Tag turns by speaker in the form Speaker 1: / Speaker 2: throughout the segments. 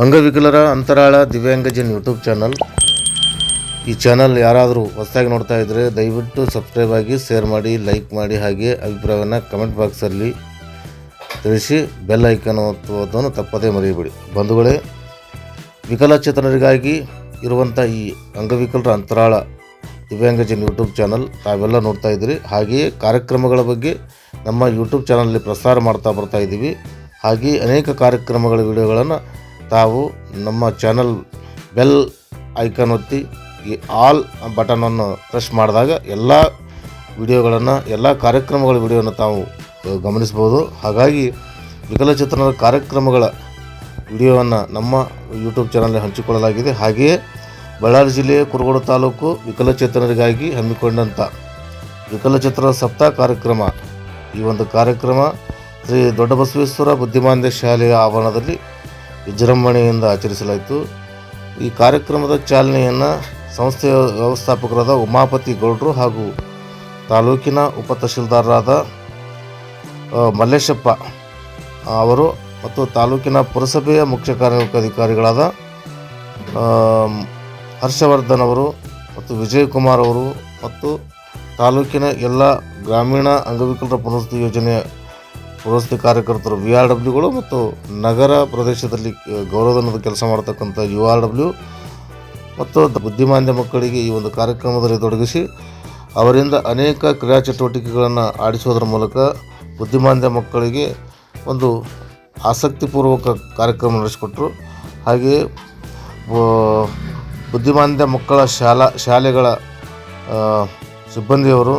Speaker 1: ಅಂಗವಿಕಲರ ಅಂತರಾಳ Divyangjan YouTube channel. ಈ ಚಾನಲ್ ಯಾರಾದರೂ ಹೊಸದಾಗಿ ನೋಡ್ತಾ ಇದ್ದರೆ ದಯವಿಟ್ಟು ಸಬ್ಸ್ಕ್ರೈಬ್ ಆಗಿ, ಶೇರ್ ಮಾಡಿ, ಲೈಕ್ ಮಾಡಿ, ಹಾಗೆ ಅಭಿಪ್ರಾಯವನ್ನು ಕಮೆಂಟ್ ಬಾಕ್ಸಲ್ಲಿ ತಿಳಿಸಿ ಬೆಲ್ ಐಕನ್ ಒತ್ತುವುದನ್ನು ತಪ್ಪದೇ ಮರೆಯಬೇಡಿ. ಬಂಧುಗಳೇ, ವಿಕಲಚೇತನರಿಗಾಗಿ ಇರುವಂಥ ಈ ಅಂಗವಿಕಲರ ಅಂತರಾಳ ದಿವ್ಯಾಂಗಜನ್ ಯೂಟ್ಯೂಬ್ ಚಾನಲ್ ತಾವೆಲ್ಲ ನೋಡ್ತಾ ಇದ್ದೀರಿ. ಹಾಗೆಯೇ ಕಾರ್ಯಕ್ರಮಗಳ ಬಗ್ಗೆ ನಮ್ಮ ಯೂಟ್ಯೂಬ್ ಚಾನಲಲ್ಲಿ ಪ್ರಸಾರ ಮಾಡ್ತಾ ಬರ್ತಾ ಇದ್ದೀವಿ. ಹಾಗೆಯೇ ಅನೇಕ ಕಾರ್ಯಕ್ರಮಗಳ ವಿಡಿಯೋಗಳನ್ನು ತಾವು ನಮ್ಮ ಚಾನಲ್ ಬೆಲ್ ಐಕನ್ ಒತ್ತಿ ಈ ಆಲ್ ಬಟನನ್ನು ಪ್ರೆಸ್ ಮಾಡಿದಾಗ ಎಲ್ಲ ವಿಡಿಯೋಗಳನ್ನು ಎಲ್ಲ ಕಾರ್ಯಕ್ರಮಗಳ ವಿಡಿಯೋವನ್ನು ತಾವು ಗಮನಿಸ್ಬೋದು ಹಾಗಾಗಿ ವಿಕಲಚೇತನರ ಕಾರ್ಯಕ್ರಮಗಳ ವಿಡಿಯೋವನ್ನು ನಮ್ಮ ಯೂಟ್ಯೂಬ್ ಚಾನಲ್ನಲ್ಲಿ ಹಂಚಿಕೊಳ್ಳಲಾಗಿದೆ. ಹಾಗೆಯೇ ಬಳ್ಳಾರಿ ಜಿಲ್ಲೆಯ ಕುರುಗೋಡು ತಾಲೂಕು ವಿಕಲಚೇತನರಿಗಾಗಿ ಹಮ್ಮಿಕೊಂಡಂಥ ವಿಕಲಚೇತನ ಸಪ್ತಾಹ ಕಾರ್ಯಕ್ರಮ, ಈ ಒಂದು ಕಾರ್ಯಕ್ರಮ ಶ್ರೀ ದೊಡ್ಡ ಬಸವೇಶ್ವರ ಬುದ್ಧಿಮಾಂದ್ಯ ಶಾಲೆಯ ಆವರಣದಲ್ಲಿ ವಿಜೃಂಭಣೆಯಿಂದ ಆಚರಿಸಲಾಯಿತು. ಈ ಕಾರ್ಯಕ್ರಮದ ಚಾಲನೆಯನ್ನು ಸಂಸ್ಥೆಯ ವ್ಯವಸ್ಥಾಪಕರಾದ ಉಮಾಪತಿ ಗೌಡ್ರು ಹಾಗೂ ತಾಲೂಕಿನ ಉಪ ತಹಶೀಲ್ದಾರರಾದ ಮಲ್ಲೇಶಪ್ಪ ಅವರು ಮತ್ತು ತಾಲೂಕಿನ ಪುರಸಭೆಯ ಮುಖ್ಯ ಕಾರ್ಯನಿರ್ವಹಣಾಧಿಕಾರಿಗಳಾದ ಅಧಿಕಾರಿಗಳಾದ ಹರ್ಷವರ್ಧನ್ ಅವರು ಮತ್ತು ವಿಜಯಕುಮಾರ್ ಅವರು ಮತ್ತು ತಾಲೂಕಿನ ಎಲ್ಲ ಗ್ರಾಮೀಣ ಅಂಗವಿಕಲರ ಪುನರ್ವಸತಿ ಯೋಜನೆಯ ಪುನರ್ವಸತಿ ಕಾರ್ಯಕರ್ತರು ವಿ ಆರ್ ಡಬ್ಲ್ಯೂಗಳು ಮತ್ತು ನಗರ ಪ್ರದೇಶದಲ್ಲಿ ಗೌರವಧನದ ಕೆಲಸ ಮಾಡತಕ್ಕಂಥ ಯು ಆರ್ ಡಬ್ಲ್ಯೂ ಮತ್ತು ಬುದ್ಧಿಮಾಂದ್ಯ ಮಕ್ಕಳಿಗೆ ಈ ಒಂದು ಕಾರ್ಯಕ್ರಮದಲ್ಲಿ ತೊಡಗಿಸಿ, ಅವರಿಂದ ಅನೇಕ ಕ್ರೀಡಾ ಚಟುವಟಿಕೆಗಳನ್ನು ಆಡಿಸೋದ್ರ ಮೂಲಕ ಬುದ್ಧಿಮಾಂದ್ಯ ಮಕ್ಕಳಿಗೆ ಒಂದು ಆಸಕ್ತಿಪೂರ್ವಕ ಕಾರ್ಯಕ್ರಮ ನಡೆಸಿಕೊಟ್ರು. ಹಾಗೆಯೇ ಬುದ್ಧಿಮಾಂದ್ಯ ಮಕ್ಕಳ ಶಾಲಾ, ಶಾಲೆಗಳ ಸಿಬ್ಬಂದಿಯವರು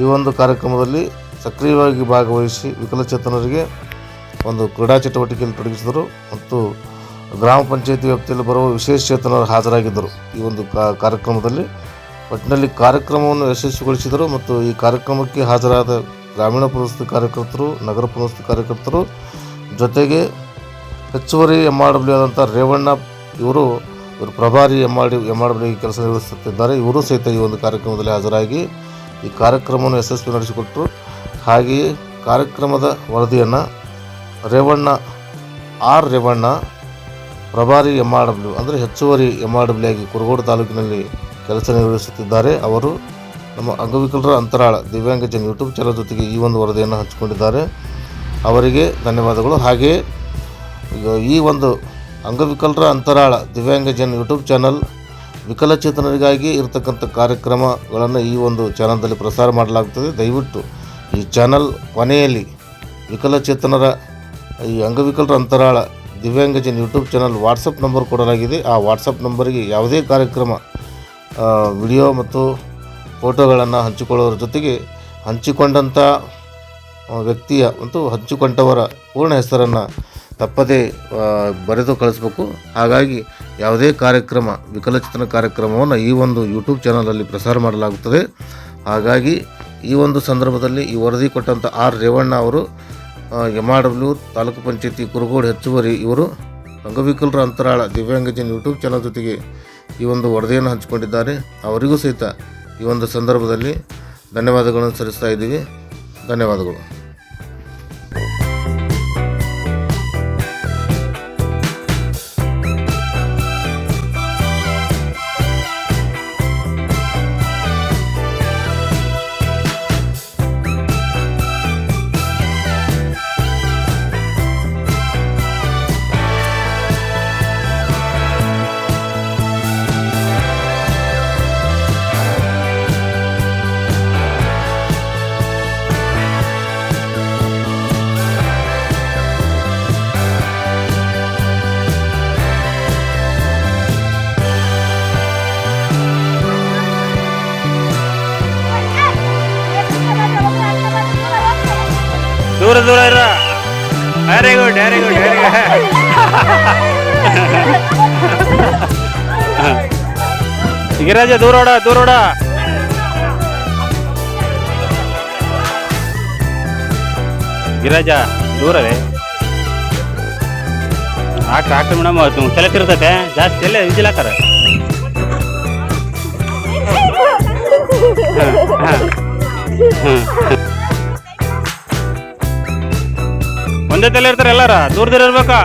Speaker 1: ಈ ಒಂದು ಕಾರ್ಯಕ್ರಮದಲ್ಲಿ ಸಕ್ರಿಯವಾಗಿ ಭಾಗವಹಿಸಿ ವಿಕಲಚೇತನರಿಗೆ ಒಂದು ಕ್ರೀಡಾ ಚಟುವಟಿಕೆಯಲ್ಲಿ ತೊಡಗಿಸಿದರು ಮತ್ತು ಗ್ರಾಮ ಪಂಚಾಯತಿ ವ್ಯಾಪ್ತಿಯಲ್ಲಿ ಬರುವ ವಿಶೇಷ ಚೇತನರು ಹಾಜರಾಗಿದ್ದರು. ಈ ಒಂದು ಕಾರ್ಯಕ್ರಮದಲ್ಲಿ ಒಟ್ಟಿನಲ್ಲಿ ಕಾರ್ಯಕ್ರಮವನ್ನು ಯಶಸ್ವಿಗೊಳಿಸಿದರು ಮತ್ತು ಈ ಕಾರ್ಯಕ್ರಮಕ್ಕೆ ಹಾಜರಾದ ಗ್ರಾಮೀಣ ಪುನಸ್ತಿ ಕಾರ್ಯಕರ್ತರು, ನಗರ ಪುನಸ್ತಿ ಕಾರ್ಯಕರ್ತರು ಜೊತೆಗೆ ಹೆಚ್ಚುವರಿ ಎಂ ಆರ್ ಡಬ್ಲ್ಯೂ ಆದಂಥ ರೇವಣ್ಣ ಇವರು ಇವರು ಪ್ರಭಾರಿ M R D M R W ಕೆಲಸ ನಿರ್ವಹಿಸುತ್ತಿದ್ದಾರೆ. ಇವರು ಸಹಿತ ಈ ಒಂದು ಕಾರ್ಯಕ್ರಮದಲ್ಲಿ ಹಾಜರಾಗಿ ಈ ಕಾರ್ಯಕ್ರಮವನ್ನು ಯಶಸ್ವಿ ನಡೆಸಿಕೊಟ್ಟರು. ಹಾಗೆಯೇ ಕಾರ್ಯಕ್ರಮದ ವರದಿಯನ್ನು ರೇವಣ್ಣ, ಆರ್ ರೇವಣ್ಣ, ಪ್ರಭಾರಿ ಎಂ ಆರ್ ಡಬ್ಲ್ಯೂ ಅಂದರೆ ಹೆಚ್ಚುವರಿ ಎಂ ಆರ್ ಡಬ್ಲ್ಯೂ ಆಗಿ ಕುರುಗೋಡು ತಾಲೂಕಿನಲ್ಲಿ ಕೆಲಸ ನಿರ್ವಹಿಸುತ್ತಿದ್ದಾರೆ. ಅವರು ನಮ್ಮ ಅಂಗವಿಕಲರ ಅಂತರಾಳ ದಿವ್ಯಾಂಗಜನ್ ಯೂಟ್ಯೂಬ್ ಚಾನಲ್ ಜೊತೆಗೆ ಈ ಒಂದು ವರದಿಯನ್ನು ಹಂಚಿಕೊಂಡಿದ್ದಾರೆ. ಅವರಿಗೆ ಧನ್ಯವಾದಗಳು. ಹಾಗೆಯೇ ಈ ಒಂದು ಅಂಗವಿಕಲರ ಅಂತರಾಳ ದಿವ್ಯಾಂಗಜನ್ ಯೂಟ್ಯೂಬ್ ಚಾನಲ್ ವಿಕಲಚೇತನರಿಗಾಗಿ ಇರತಕ್ಕಂಥ ಕಾರ್ಯಕ್ರಮಗಳನ್ನು ಈ ಒಂದು ಚಾನಲ್ದಲ್ಲಿ ಪ್ರಸಾರ ಮಾಡಲಾಗುತ್ತದೆ. ದಯವಿಟ್ಟು ಈ ಚಾನಲ್ ಕೊನೆಯಲ್ಲಿ ವಿಕಲಚೇತನರ, ಈ ಅಂಗವಿಕಲರ ಅಂತರಾಳ Divyangjan YouTube channel WhatsApp number ಕೊಡಲಾಗಿದೆ. ಆ ವಾಟ್ಸಪ್ ನಂಬರಿಗೆ ಯಾವುದೇ ಕಾರ್ಯಕ್ರಮ ವಿಡಿಯೋ ಮತ್ತು ಫೋಟೋಗಳನ್ನು ಹಂಚಿಕೊಳ್ಳೋದ್ರ ಜೊತೆಗೆ ಹಂಚಿಕೊಂಡಂಥ ವ್ಯಕ್ತಿಯ ಮತ್ತು ಹಂಚಿಕೊಂಡವರ ಪೂರ್ಣ ಹೆಸರನ್ನು ತಪ್ಪದೇ ಬರೆದು ಕಳಿಸ್ಬೇಕು. ಹಾಗಾಗಿ ಯಾವುದೇ ಕಾರ್ಯಕ್ರಮ, ವಿಕಲಚೇತನ ಕಾರ್ಯಕ್ರಮವನ್ನು ಈ ಒಂದು ಯೂಟ್ಯೂಬ್ ಚಾನಲಲ್ಲಿ ಪ್ರಸಾರ ಮಾಡಲಾಗುತ್ತದೆ. ಹಾಗಾಗಿ ಈ ಒಂದು ಸಂದರ್ಭದಲ್ಲಿ ಈ ವರದಿ ಕೊಟ್ಟಂಥ ಆರ್ ರೇವಣ್ಣ ಅವರು M R W taluk panchayat Kurugodu ಹೆಚ್ಚುವರಿ ಇವರು ಅಂಗವಿಕಲರ ಅಂತರಾಳ ದಿವ್ಯಾಂಗಜನ್ ಯೂಟ್ಯೂಬ್ ಚಾನಲ್ ಜೊತೆಗೆ ಈ ಒಂದು ವರದಿಯನ್ನು ಹಂಚಿಕೊಂಡಿದ್ದಾರೆ. ಅವರಿಗೂ ಸಹಿತ ಈ ಒಂದು ಸಂದರ್ಭದಲ್ಲಿ ಧನ್ಯವಾದಗಳನ್ನು ಸಲ್ಲಿಸ್ತಾ ಇದ್ದೀವಿ. ಧನ್ಯವಾದಗಳು.
Speaker 2: ದೂರ ದೂರ ಇರ. Very good very good very good ಗಿರಾಜ ದೂರ ಓಡ ದೂರ ಓಡ. ಗಿರಾಜ ದೂರ ರೀ ಹಾಕ್ರಿ ಹಾಕ್ರಿ ಮೇಡಮ್ ಸೆಲೆಕ್ಟ್ ತಿರ್ತೈತೆ ಜಾಸ್ತಿ ಎಲ್ಲ ವಿಜಿಲ್ ಹಾಕಾರ ಒಂದೇ ತಲೆ ಇರ್ತಾರೆ ಎಲ್ಲಾರ ದೂರ ದೂರ ಇರ್ಬೇಕಾ